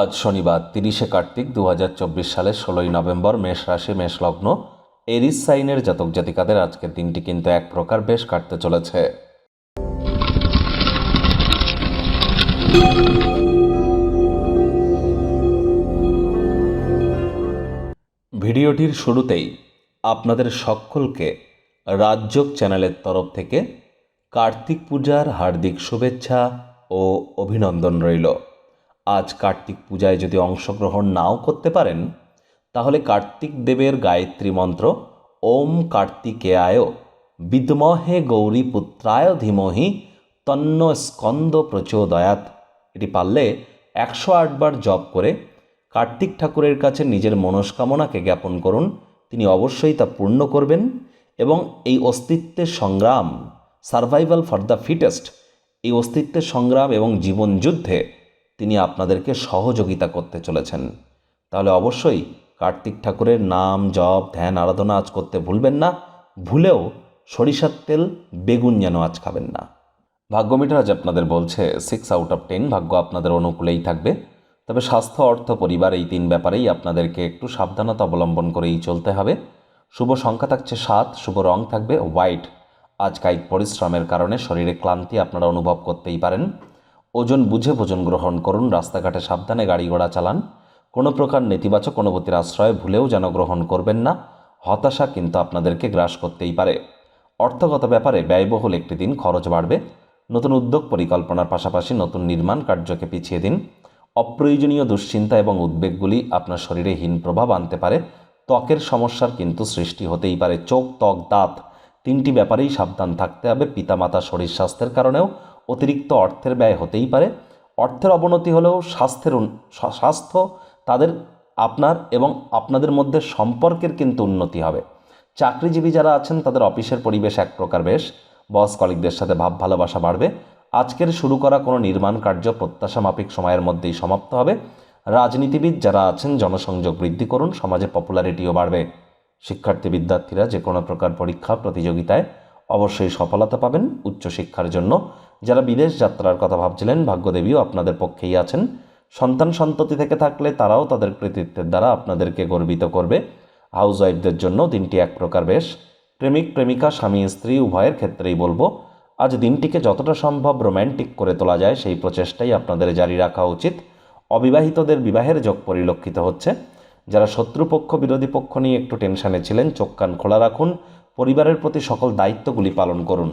আজ শনিবার, তিরিশে কার্তিক দু হাজার চব্বিশ সালের ষোলোই নভেম্বর মেষ রাশি, মেষ লগ্ন। এরিস সাইনের জাতক জাতিকাদের আজকের দিনটি কিন্তু এক প্রকার বেশ কাটতে চলেছে। ভিডিওটির শুরুতেই আপনাদের সকলকে রাজযোগ চ্যানেলের তরফ থেকে কার্তিক পূজার হার্দিক শুভেচ্ছা ও অভিনন্দন রইল। আজ কার্তিক পূজায় যদি অংশগ্রহণ নাও করতে পারেন, তাহলে কার্তিক দেবের গায়ত্রী মন্ত্র ওম কার্তিকেয়ায় বিদ্মহে গৌরী পুত্রায় ধীমহি তন্ন স্কন্দ প্রচোদয়াত। এটি পারলে একশো আটবার জপ করে কার্তিক ঠাকুরের কাছে নিজের মনস্কামনাকে জ্ঞাপন করুন। তিনি অবশ্যই তা পূর্ণ করবেন এবং এই অস্তিত্বের সংগ্রাম সার্ভাইভাল ফর দ্য ফিটেস্ট এই অস্তিত্বের সংগ্রাম এবং জীবন যুদ্ধে তিনি আপনাদেরকে সহযোগিতা করতে চলেছেন। তাহলে অবশ্যই কার্তিক ঠাকুরের নাম, জপ, ধ্যান, আরাধনা আজ করতে ভুলবেন না। ভুলেও সরিষার তেল, বেগুন যেন আজ খাবেন না। ভাগ্যমিটার আজ আপনাদের বলছে সিক্স আউট অফ টেন ভাগ্য আপনাদের অনুকূলেই থাকবে। তবে স্বাস্থ্য, অর্থ, পরিবার এই তিন ব্যাপারেই আপনাদেরকে একটু সাবধানতা অবলম্বন করেই চলতে হবে। শুভ সংখ্যা থাকছে সাত, শুভ রং থাকবে হোয়াইট। আজ কায়িক পরিশ্রমের কারণে শরীরে ক্লান্তি আপনারা অনুভব করতেই পারেন। ওজন বুঝে ভোজন গ্রহণ করুন, রাস্তাঘাটে সাবধানে গাড়ি ঘোড়া চালান। কোনো প্রকার নেতিবাচক অনুভূতির আশ্রয় ভুলেও যেন গ্রহণ করবেন না, হতাশা কিন্তু আপনাদেরকে গ্রাস করতেই পারে। অর্থগত ব্যাপারে ব্যয়বহুল একটি দিন খরচ বাড়বে। নতুন উদ্যোগ পরিকল্পনার পাশাপাশি নতুন নির্মাণ কার্যকে পিছিয়ে দিন। অপ্রয়োজনীয় দুশ্চিন্তা এবং উদ্বেগগুলি আপনার শরীরে হীন প্রভাব আনতে পারে। ত্বকের সমস্যার কিন্তু সৃষ্টি হতেই পারে। চোখ, ত্বক, দাঁত তিনটি ব্যাপারেই সাবধান থাকতে হবে। পিতামাতা, শরীর স্বাস্থ্যের কারণেও অতিরিক্ত অর্থের ব্যয় হতেই পারে। অর্থের অবনতি হলেও স্বাস্থ্যের স্বাস্থ্য তাদের আপনার এবং আপনাদের মধ্যে সম্পর্কের কিন্তু উন্নতি হবে। চাকরিজীবী যারা আছেন, তাদের অফিসের পরিবেশ এক প্রকার বেশ। বস কলিকদের সাথে ভাব ভালোবাসা বাড়বে। আজকের শুরু করা কোনো নির্মাণ কার্য প্রত্যাশা মাফিক সময়ের মধ্যেই সমাপ্ত হবে। রাজনীতিবিদ যারা আছেন, জনসংযোগ বৃদ্ধি করুন, সমাজে পপুলারিটিও বাড়বে। শিক্ষার্থী বিদ্যার্থীরা যে কোনো প্রকার পরীক্ষা, প্রতিযোগিতায় অবশ্যই সফলতা পাবেন উচ্চশিক্ষার জন্য। যারা বিদেশ যাত্রার কথা ভাবছিলেন, ভাগ্যদেবীও আপনাদের পক্ষেই আছেন। সন্তান সন্ততি থেকে থাকলে তারাও তাদের কৃতিত্বের দ্বারা আপনাদেরকে গর্বিত করবে। হাউস ওয়াইফদের জন্য দিনটি এক প্রকার বেশ। প্রেমিক, প্রেমিকা, স্বামী, স্ত্রী, উভয়ের ক্ষেত্রেই বলব, আজ দিনটিকে যতটা সম্ভব রোম্যান্টিক করে তোলা যায়, সেই প্রচেষ্টাই আপনাদের জারি রাখা উচিত। অবিবাহিতদের বিবাহের যোগ পরিলক্ষিত হচ্ছে। যারা শত্রুপক্ষ, বিরোধী পক্ষ নিয়ে একটু টেনশানে ছিলেন, চোখ কান খোলা রাখুন। পরিবারের প্রতি সকল দায়িত্বগুলি পালন করুন।